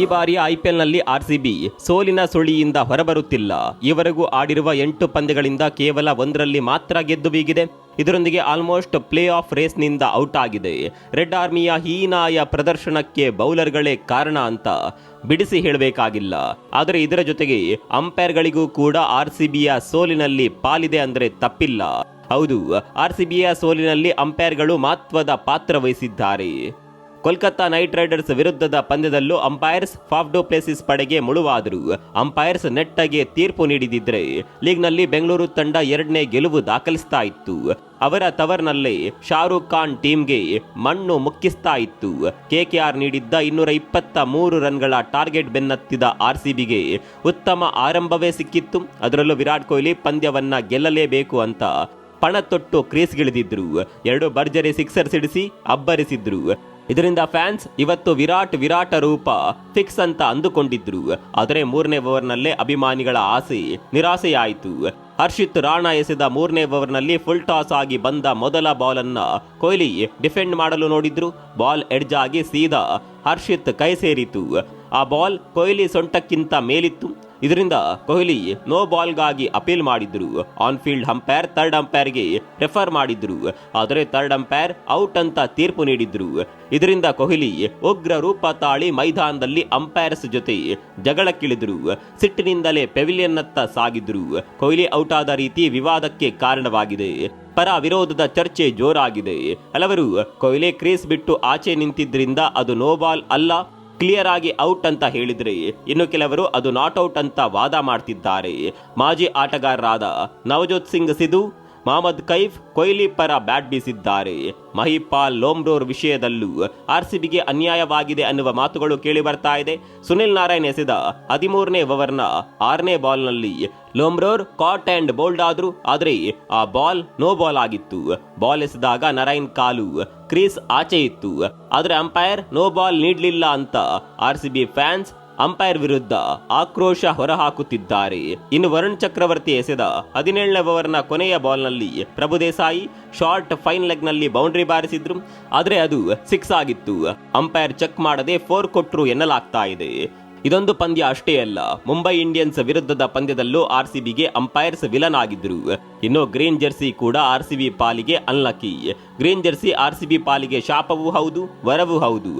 ಈ ಬಾರಿ ಐಪಿಎಲ್ನಲ್ಲಿ ಆರ್ಸಿಬಿ ಸೋಲಿನ ಸುಳಿಯಿಂದ ಹೊರಬರುತ್ತಿಲ್ಲ. ಈವರೆಗೂ ಆಡಿರುವ ಎಂಟು ಪಂದ್ಯಗಳಿಂದ ಕೇವಲ ಒಂದರಲ್ಲಿ ಮಾತ್ರ ಗೆದ್ದು ಬೀಗಿದೆ. ಇದರೊಂದಿಗೆ ಆಲ್ಮೋಸ್ಟ್ ಪ್ಲೇ ಆಫ್ ರೇಸ್ನಿಂದ ಔಟ್ ಆಗಿದೆ. ರೆಡ್ ಆರ್ಮಿಯ ಹೀನಾಯ ಪ್ರದರ್ಶನಕ್ಕೆ ಬೌಲರ್ಗಳೇ ಕಾರಣ ಅಂತ ಬಿಡಿಸಿ ಹೇಳಬೇಕಾಗಿಲ್ಲ. ಆದರೆ ಇದರ ಜೊತೆಗೆ ಅಂಪೈರ್ಗಳಿಗೂ ಕೂಡ ಆರ್ಸಿಬಿಯ ಸೋಲಿನಲ್ಲಿ ಪಾಲಿದೆ ಅಂದರೆ ತಪ್ಪಿಲ್ಲ. ಹೌದು ಆರ್ಸಿಬಿಯ ಸೋಲಿನಲ್ಲಿ ಅಂಪೈರ್ಗಳು ಮಹತ್ವದ ಪಾತ್ರ ವಹಿಸಿದ್ದಾರೆ. ಕೋಲ್ಕತ್ತಾ ನೈಟ್ ರೈಡರ್ಸ್ ವಿರುದ್ಧದ ಪಂದ್ಯದಲ್ಲೂ ಅಂಪೈರ್ಸ್ ಫಾಫ್ಡೋ ಪ್ಲೇಸಿಸ್ ಪಡೆಗೆ ಮುಳುವಾದರು. ಅಂಪೈರ್ಸ್ ನೆಟ್ಟಗೆ ತೀರ್ಪು ನೀಡಿದಿದ್ರೆ ಲೀಗ್ನಲ್ಲಿ ಬೆಂಗಳೂರು ತಂಡ ಎರಡನೇ ಗೆಲುವು ದಾಖಲಿಸ್ತಾ ಇತ್ತು. ಅವರ ತವರ್ನಲ್ಲೇ ಶಾರುಖ್ ಖಾನ್ ಟೀಮ್ಗೆ ಮಣ್ಣು ಮುಕ್ಕಿಸ್ತಾ ಇತ್ತು. ಕೆಕೆಆರ್ ನೀಡಿದ್ದ ಇನ್ನೂರ ಇಪ್ಪತ್ತ ಮೂರು ರನ್ಗಳ ಟಾರ್ಗೆಟ್ ಬೆನ್ನತ್ತಿದ ಆರ್ಸಿಬಿಗೆ ಉತ್ತಮ ಆರಂಭವೇ ಸಿಕ್ಕಿತ್ತು. ಅದರಲ್ಲೂ ವಿರಾಟ್ ಕೊಹ್ಲಿ ಪಂದ್ಯವನ್ನ ಗೆಲ್ಲಲೇಬೇಕು ಅಂತ ಪಣ ತೊಟ್ಟು ಕ್ರೀಸ್ಗಿಳಿದಿದ್ರು. ಎರಡು ಭರ್ಜರಿ ಸಿಕ್ಸರ್ ಸಿಡಿಸಿ ಅಬ್ಬರಿಸಿದ್ರು. ಇದರಿಂದ ಫ್ಯಾನ್ಸ್ ಇವತ್ತು ವಿರಾಟ್ ವಿರಾಟ ರೂಪ ಫಿಕ್ಸ್ ಅಂತ ಅಂದುಕೊಂಡಿದ್ರು. ಆದರೆ ಮೂರನೇ ಓವರ್ನಲ್ಲೇ ಅಭಿಮಾನಿಗಳ ಆಸೆ ನಿರಾಸೆಯಾಯಿತು. ಹರ್ಷಿತ್ ರಾಣಾ ಎಸೆದ ಮೂರನೇ ಓವರ್ನಲ್ಲಿ ಫುಲ್ ಟಾಸ್ ಆಗಿ ಬಂದ ಮೊದಲ ಬಾಲ್ ಅನ್ನ ಕೊಹ್ಲಿ ಡಿಫೆಂಡ್ ಮಾಡಲು ನೋಡಿದ್ರು. ಬಾಲ್ ಎಡ್ಜ್ ಆಗಿ ಸೀದಾ ಹರ್ಷಿತ್ ಕೈ ಸೇರಿತು. ಆ ಬಾಲ್ ಕೊಹ್ಲಿ ಸೊಂಟಕ್ಕಿಂತ ಮೇಲಿತ್ತು. ಇದರಿಂದ ಕೊಹ್ಲಿ ನೋ ಬಾಲ್ಗಾಗಿ ಅಪೀಲ್ ಮಾಡಿದ್ರು. ಆನ್ ಫೀಲ್ಡ್ ಅಂಪೈರ್ ಥರ್ಡ್ ಅಂಪೈರ್ಗೆ ರೆಫರ್ ಮಾಡಿದ್ರು. ಆದರೆ ಥರ್ಡ್ ಅಂಪೈರ್ ಔಟ್ ಅಂತ ತೀರ್ಪು ನೀಡಿದ್ರು. ಇದರಿಂದ ಕೊಹ್ಲಿ ಉಗ್ರ ರೂಪ ತಾಳಿ ಮೈದಾನದಲ್ಲಿ ಅಂಪೈರ್ಸ್ ಜೊತೆ ಜಗಳಕ್ಕಿಳಿದ್ರು. ಸಿಟ್ಟಿನಿಂದಲೇ ಪೆವಿಲಿಯನ್ನತ್ತ ಸಾಗಿದ್ರು. ಕೊಹ್ಲಿ ಔಟ್ ಆದ ರೀತಿ ವಿವಾದಕ್ಕೆ ಕಾರಣವಾಗಿದೆ. ಪರ ವಿರೋಧದ ಚರ್ಚೆ ಜೋರಾಗಿದೆ. ಹಲವರು ಕೊಹ್ಲಿ ಕ್ರೀಸ್ ಬಿಟ್ಟು ಆಚೆ ನಿಂತಿದ್ದರಿಂದ ಅದು ನೋ ಬಾಲ್ ಅಲ್ಲ. ಕ್ಲಿಯರ್ ಆಗಿ ಔಟ್ ಅಂತ ಹೇಳಿದ್ರೆ. ಇನ್ನು ಕೆಲವರು ಅದು ನಾಟ್ ಔಟ್ ಅಂತ ವಾದ ಮಾಡ್ತಿದ್ದಾರೆ. ಮಾಜಿ ಆಟಗಾರರಾದ ನವಜೋತ್ ಸಿಂಗ್ ಸಿಧು ಮಹಮ್ಮದ್ ಕೈಫ್ ಕೊಹ್ಲಿ ಪರ ಬ್ಯಾಟ್ ಬೀಸಿದ್ದಾರೆ. ಮಹಿಪಾಲ್ ಲೋಮ್ರೋರ್ ವಿಷಯದಲ್ಲೂ ಆರ್ಸಿಬಿಗೆ ಅನ್ಯಾಯವಾಗಿದೆ ಅನ್ನುವ ಮಾತುಗಳು ಕೇಳಿ ಬರ್ತಾ ಇದೆ. ಸುನಿಲ್ ನಾರಾಯಣ್ ಎಸೆದ ಹದಿಮೂರನೇ ಓವರ್ನ ಆರನೇ ಬಾಲ್ನಲ್ಲಿ ಲೋಮ್ರೋರ್ ಕಾಟ್ ಅಂಡ್ ಬೋಲ್ಡ್ ಆದ್ರು, ಆದರೆ ಆ ಬಾಲ್ ನೋ ಬಾಲ್ ಆಗಿತ್ತು. ಬಾಲ್ ಎಸೆದಾಗ ನಾರಾಯಣ್ ಕಾಲು ಕ್ರೀಸ್ ಆಚೆ ಇತ್ತು. ಆದರೆ ಅಂಪೈರ್ ನೋ ಬಾಲ್ ನೀಡಲಿಲ್ಲ ಅಂತ ಆರ್ಸಿಬಿ ಫ್ಯಾನ್ಸ್ ಅಂಪೈರ್ ವಿರುದ್ಧ ಆಕ್ರೋಶ ಹೊರಹಾಕುತ್ತಿದ್ದಾರೆ. ಇನ್ನು ವರುಣ್ ಚಕ್ರವರ್ತಿ ಎಸೆದ ಹದಿನೇಳನೇ ಓವರ್ನ ಕೊನೆಯ ಬಾಲ್ನಲ್ಲಿ ಪ್ರಭು ದೇಸಾಯಿ ಶಾರ್ಟ್ ಫೈನ್ ಲೆಗ್ನಲ್ಲಿ ಬೌಂಡ್ರಿ ಬಾರಿಸಿದ್ರು. ಆದರೆ ಅದು ಸಿಕ್ಸ್ ಆಗಿತ್ತು. ಅಂಪೈರ್ ಚೆಕ್ ಮಾಡದೆ ಫೋರ್ ಕೊಟ್ರು ಎನ್ನಲಾಗ್ತಾ ಇದೆ. ಇದೊಂದು ಪಂದ್ಯ ಅಷ್ಟೇ ಅಲ್ಲ, ಮುಂಬೈ ಇಂಡಿಯನ್ಸ್ ವಿರುದ್ಧದ ಪಂದ್ಯದಲ್ಲೂ ಆರ್ ಆರ್ಸಿಬಿಗೆ ಅಂಪೈರ್ಸ್ ವಿಲನ್ ಆಗಿದ್ರು. ಇನ್ನು ಗ್ರೀನ್ ಜೆರ್ಸಿ ಕೂಡ ಆರ್ ಆರ್ಸಿಬಿ ಪಾಲಿಗೆ ಅನ್ಲಕ್ಕಿ. ಗ್ರೀನ್ ಜೆರ್ಸಿ ಆರ್ಸಿಬಿ ಪಾಲಿಗೆ ಶಾಪವೂ ಹೌದು, ವರವೂ ಹೌದು.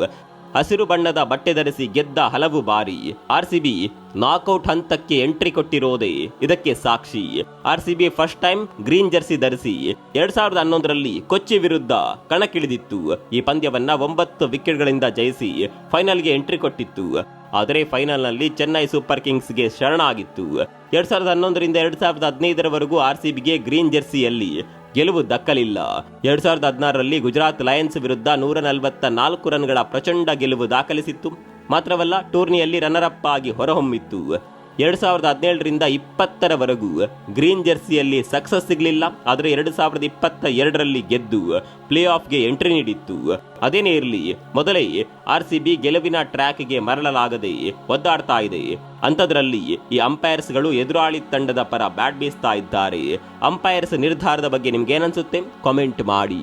ಹಸಿರು ಬಣ್ಣದ ಬಟ್ಟೆ ಧರಿಸಿ ಗೆದ್ದ ಹಲವು ಬಾರಿ ಆರ್ಸಿಬಿ ನಾಕೌಟ್ ಹಂತಕ್ಕೆ ಎಂಟ್ರಿ ಕೊಟ್ಟಿರೋದೇ ಇದಕ್ಕೆ ಸಾಕ್ಷಿ. RCB first time green jersey ಧರಿಸಿ ಎರಡ್ ಸಾವಿರದ ಹನ್ನೊಂದರಲ್ಲಿ ಕೊಚ್ಚಿ ವಿರುದ್ಧ ಕಣಕ್ಕಿಳಿದಿತ್ತು. ಈ ಪಂದ್ಯವನ್ನ ಒಂಬತ್ತು ವಿಕೆಟ್ಗಳಿಂದ ಜಯಿಸಿ ಫೈನಲ್ಗೆ ಎಂಟ್ರಿ ಕೊಟ್ಟಿತ್ತು. ಆದರೆ ಫೈನಲ್ನಲ್ಲಿ ಚೆನ್ನೈ ಸೂಪರ್ ಕಿಂಗ್ಸ್ಗೆ ಶರಣಾಗಿತ್ತು. ಎರಡ್ ಸಾವಿರದ ಹನ್ನೊಂದರಿಂದ ಎರಡ್ ಸಾವಿರದ ಹದಿನೈದರವರೆಗೂ ಆರ್ ಸಿಬಿಗೆ ಗ್ರೀನ್ ಜೆರ್ಸಿಯಲ್ಲಿ ಗೆಲುವು ದಕ್ಕಲಿಲ್ಲ. ಎರಡ್ ಸಾವಿರದ ಹದಿನಾರರಲ್ಲಿ ಗುಜರಾತ್ ಲಯನ್ಸ್ ವಿರುದ್ಧ ನೂರ ನಲವತ್ತ ನಾಲ್ಕು ರನ್ಗಳ ಪ್ರಚಂಡ ಗೆಲುವು ದಾಖಲಿಸಿತ್ತು. ಮಾತ್ರವಲ್ಲ ಟೂರ್ನಿಯಲ್ಲಿ ರನ್ನರ್ ಆಗಿ ಹೊರಹೊಮ್ಮಿತ್ತು. ಎರಡ್ ಸಾವಿರದ ಹದಿನೇಳರಿಂದ ಇಪ್ಪತ್ತರವರೆಗೂ ಗ್ರೀನ್ ಜೆರ್ಸಿಯಲ್ಲಿ ಸಕ್ಸಸ್ ಸಿಗಲಿಲ್ಲ. ಆದರೆ ಎರಡು ಸಾವಿರದ ಇಪ್ಪತ್ತ ಎರಡರಲ್ಲಿ ಗೆದ್ದು ಪ್ಲೇ ಆಫ್ಗೆ ಎಂಟ್ರಿ ನೀಡಿತ್ತು. ಅದೇನೇ ಇರಲಿ, ಮೊದಲೇ ಆರ್ ಸಿ ಬಿ ಗೆಲುವಿನ ಟ್ರ್ಯಾಕ್ಗೆ ಮರಳಲಾಗದೆ ಒದ್ದಾಡ್ತಾ ಇದೆ. ಅಂಥದ್ರಲ್ಲಿ ಈ ಅಂಪೈರ್ಸ್ಗಳು ಎದುರಾಳಿ ತಂಡದ ಪರ ಬ್ಯಾಟ್ ಬೀಸ್ತಾ ಇದ್ದಾರೆ. ಅಂಪೈರ್ಸ್ ನಿರ್ಧಾರದ ಬಗ್ಗೆ ನಿಮ್ಗೆ ಏನನ್ಸುತ್ತೆ ಕಾಮೆಂಟ್ ಮಾಡಿ.